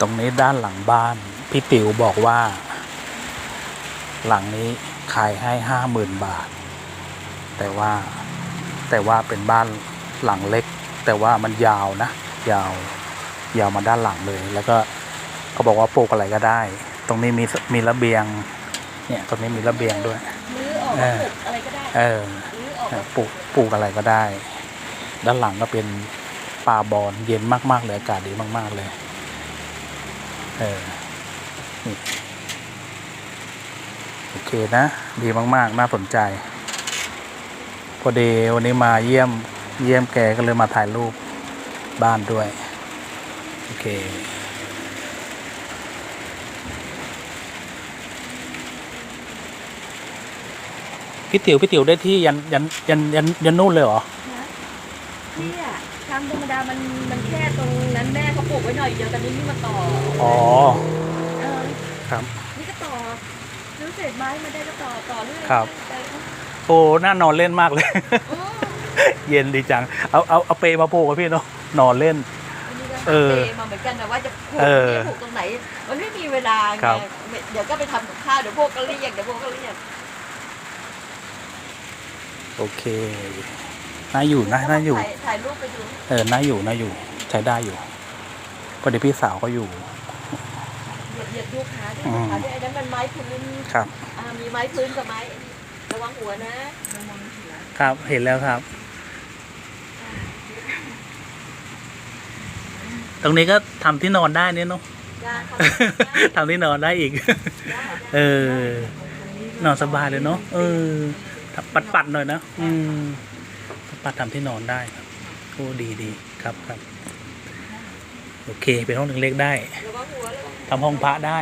ตรงนี้ด้านหลังบ้าน พี่ติ๋วบอกว่า หลังนี้ขายให้ห้าหมื่นบาท แต่ว่าแต่ว่าเป็นบ้านหลังเล็ก แต่ว่ามันยาวนะ ยาวยาวมาด้านหลังเลย แล้วก็เขาบอกว่าปลูกอะไรก็ได้ ตรงนี้มีมีระเบียง เนี่ยตรงนี้มีระเบียงด้วยรื้อออกเออปลูกอะไรก็ได้เออรื้อออกเออปลูกปลูกอะไรก็ได้ ด้านหลังก็เป็นป่าบอนเย็นมากๆเลยอากาศดีมาก ๆเลย เออโอเคนะ ดีมากๆ น่าสนใจ พอดีวันนี้มาเยี่ยมเยี่ยมแกก็เลยมาถ่ายรูปบ้านด้วย โอเคพี่ติ๋วพี่ติ๋วได้ที่ยันยันยันยันยันนู่นเลยเหรอนะที่อะทำธรรมดามันมันแค่ตรง ปลูกไว้หน่อยเดียวแต่นี่นี่มาต่ออ๋อเออครับ นี่ก็ต่อซื้อเศษไม้มาได้ก็ต่อต่อเรื่อยครับ ไปโอ้น่านอนเล่นมากเลยอ๋อเย็นดีจัง เอาเอาเอาเปรมาปูกับพี่เนาะนอนเล่นอันนี้ก็เออเทมาเหมือนกันแต่ว่าจะปลูกเออเนี่ยปลูกตรงไหน มันไม่มีเวลาไงครับ เดี๋ยวก็ไปทำกับข้าวเดี๋ยวพวกก็เรียกเดี๋ยวพวกก็เรียกโอเคน่าอยู่นะน่าอยู่ ถ่ายถ่ายรูปไปดู เออน่าอยู่น่าอยู่ใช้ได้อยู่พ อดีพี่สาวก็อยู่ เหยียบเหยียบดูขาด้วยอืมขาด้วยไอ้นั้นมันไม้พื้นครับ อ่ามีไม้พื้นกับไม้ระวังหัวนะระวังหัวครับเห็นแล้วครับ ตรงนี้ก็ทำที่นอนได้เนี่ยเนาะยาเขาทำที่นอนได้อีกเออ นอนสบายเลยเนาะ เออปัดปัดๆหน่อยนะ อืม ปัดๆทำที่นอนได้ครับโอ้ดีดีครับครับ โอเค เป็นห้องเล็กๆได้ทำห้องพระได้